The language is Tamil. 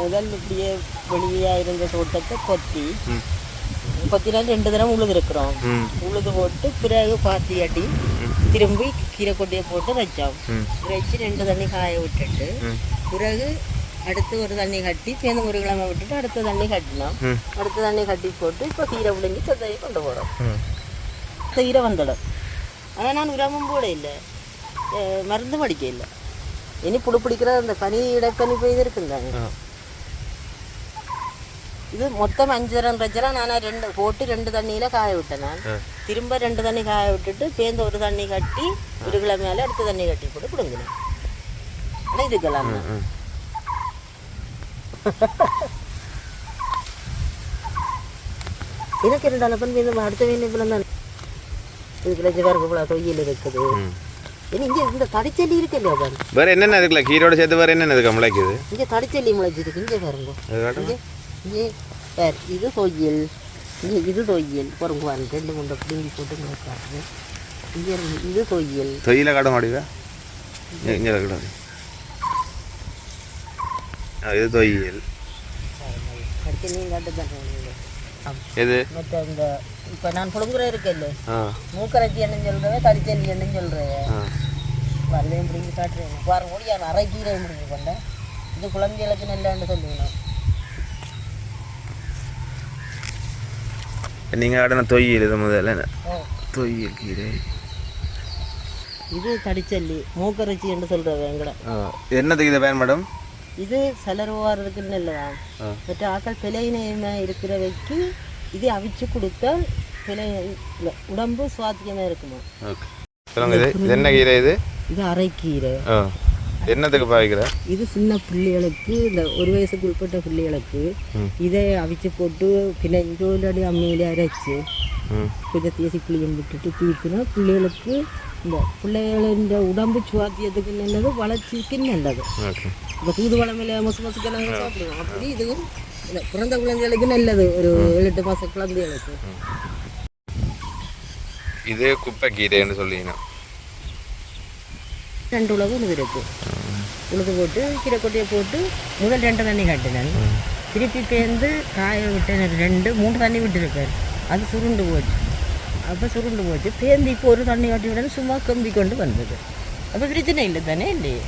முதல் இப்படியே வெளியே இருந்த தோட்டத்தை கொத்தி ம். கொத்தினால் ரெண்டு தினம் உழுது இருக்கிறோம். உழுது போட்டு பிறகு பாத்தி அடி திரும்பி கீரை கொட்டியை போட்டு வச்சோம். வச்சு ரெண்டு தண்ணி காய விட்டுட்டு பிறகு அடுத்து ஒரு தண்ணி கட்டி பேருந்து ஒரு கிழமை விட்டுட்டு அடுத்த தண்ணி கட்டினோம். அடுத்த தண்ணி கட்டி போட்டு இப்போ கீரை விழுங்கி சொத்தையை கொண்டு போகிறோம் கீரை வந்துடும். ஆனால் நான் உரமும் கூட இல்லை. மருந்து அடிக்க இல்லை. இனி புழு பிடிக்கிற அந்த பனி இடப்பனி பெய்து இருக்குந்தாங்க ஆ. இது மொத்தம் அஞ்சு தரம் பிரச்சனை நான் ரெண்டு போட்டு ரெண்டு தண்ணியில் காய விட்டேன் நான். திரும்ப ரெண்டு தண்ணி காய விட்டுட்டு பேருந்து ஒரு தண்ணி கட்டி ஒரு கிழமையால அடுத்த தண்ணி கட்டி போட்டு பிடுங்கினேன் ஆனால் இதுக்கெல்லாம் எனக்கு ரெண்டு அளப்பன் மீது அடுத்த மீன் இப்போ தான் இதுக்குள்ள சிவருக்கு போல தொய்யில் இருக்குது இங்கே இந்த தடிச்செல்லி இருக்கு இல்லையா பாருங்க வேற என்னென்ன இருக்குல்ல கீரோட சேர்த்து வேற என்னென்ன இருக்கு முளைக்குது இங்கே தடிச்செல்லி முளைச்சிருக்கு இங்கே பாருங்க இங்கே பாரு இது தொய்யல் இங்கே இது தொய்யல் பாருங்க பாருங்க ரெண்டு மூணு பிடுங்கி போட்டு முளைக்காரு இங்கே இருக்கு, இது தொய்யல் தொய்யில காட்ட மாட்டீங்க? இங்கே ஆ இது தொய்யல் அடுத்து நீங்கள் காட்டு தான் எது? மற்ற இந்த இப்போ நான் புடுங்குற இருக்கல்ல? ஆ. மூக்கரைச்சி என்னன்னு சொல்கிறேன் தடிச்செல்லி என்னன்னு சொல்கிறேன் வரலையும் பிடிங்கி காட்டுறேன் பாருங்க ஓடியா அரை கீரையும் பிடிங்கி கொண்டேன் இது குழந்தைகளுக்கு நல்லான்னு சொல்லுவேன். நீங்கள் காட்டின தொய்யல் இது முதல்ல. தொய்யல் கீரை. இது தடிச்சல்லி மூக்கரைச்சி என்று சொல்கிறேன் எங்கட. என்னத்துக்கு இதை பயன் மேடம்? இது சலர்வாரதுக்கு நல்லதான் ஆ. மற்ற ஆக்கள் பிழையின இருக்கிறவைக்கு இது அவிச்சு கொடுத்தால் பிழை உடம்பு சுவாத்தியமாக இருக்குமா? என்ன கீரை இது? இது அரைக்கீரை. என்னத்துக்கு பாவிக்கிற இது சின்ன பிள்ளைகளுக்கு இந்த ஒரு வயசுக்கு உட்பட்ட பிள்ளைகளுக்கு. இதை அவிச்சு போட்டு பின்ன இஞ்சோலடி அம்மையிலே அரைச்சு. கொஞ்சம் தேசி புளியம் விட்டுட்டு தீர்த்துனா பிள்ளைகளுக்கு இந்த பிள்ளைகளின் உடம்பு சுவாத்தியத்துக்கு நல்லது வளர்ச்சிக்கு நல்லது. இப்போ தூதுவளமையில மசு மசுக்கு நாங்கள் சாப்பிடுவோம். அப்படி இதுவும் பிறந்த குழந்தைகளுக்கு நல்லது ஒரு ஏழு எட்டு மாதம் குழந்தைகளுக்கு. இது குப்பை கீரைன்னு சொல்லிங்க ரெண்டு உலகம் உழுது இருக்கு. உழுது போட்டு கீரை கொட்டையை போட்டு முதல் ரெண்டு தண்ணி காட்டினேன். திருப்பி பேர்ந்து காய விட்டேன் ரெண்டு மூணு தண்ணி விட்டுருப்பேன் அது சுருண்டு போச்சு. அப்போ சுருண்டு போச்சு. பேர்ந்து இப்போ ஒரு தண்ணி காட்டி விடணும் சும்மா கம்பி கொண்டு வந்தது. அப்போ பிரச்சனை இல்லை தானே இல்லையே?